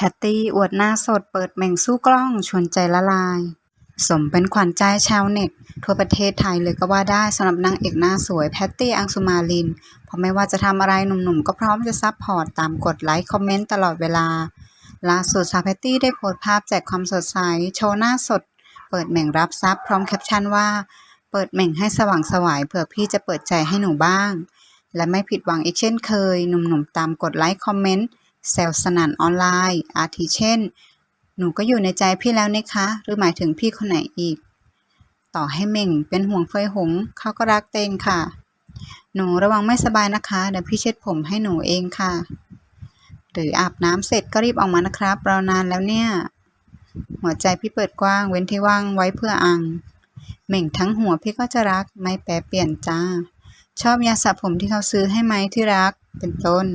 แพตตี้อวดหน้าสดเปิดเหม่งสู้กล้องชวนใจละลาย สมเป็นขวัญใจชาวเน็ต ทั่วประเทศไทยเลยก็ว่าได้สำหรับนางเอกหน้าสวยแพตตี้อังสุมาลิน เพราะไม่ว่าจะทำอะไรหนุ่มๆ ก็พร้อมจะซัพพอร์ตตามกดไลค์คอมเมนต์ตลอดเวลา ล่าสุดสาวแพตตี้ได้โพสต์ภาพแจกความสดใส โชว์หน้าสด เปิดเหม่งรับทรัพย์พร้อมแคปชั่นว่า เปิดเหม่งให้สว่างสวายเผื่อพี่จะเปิดใจให้หนูบ้าง และไม่ผิดหวังอีกเช่นเคย หนุ่มๆตามกดไลค์คอมเมนต์ แซวสนั่นออนไลน์ อาทิเช่น หนูก็อยู่ในใจพี่แล้วนะคะ หรือหมายถึงพี่คนไหนอีก ต่อให้เม่งเป็นห่วงเฟยหง เขาก็รักเตงค่ะ หนูระวังไม่สบายนะคะ เดี๋ยวพี่เช็ดผมให้หนูเองค่ะ หรืออาบน้ำเสร็จก็รีบออกมานะครับรอนานแล้วเนี่ย หัวใจพี่เปิดกว้างเว้นที่ว่างไว้เพื่ออังเหม่งทั้งหัวพี่ก็จะรักไม่แปรเปลี่ยนจ้า ชอบยาสระผมที่เขาซื้อให้ไหมที่รักเป็นต้น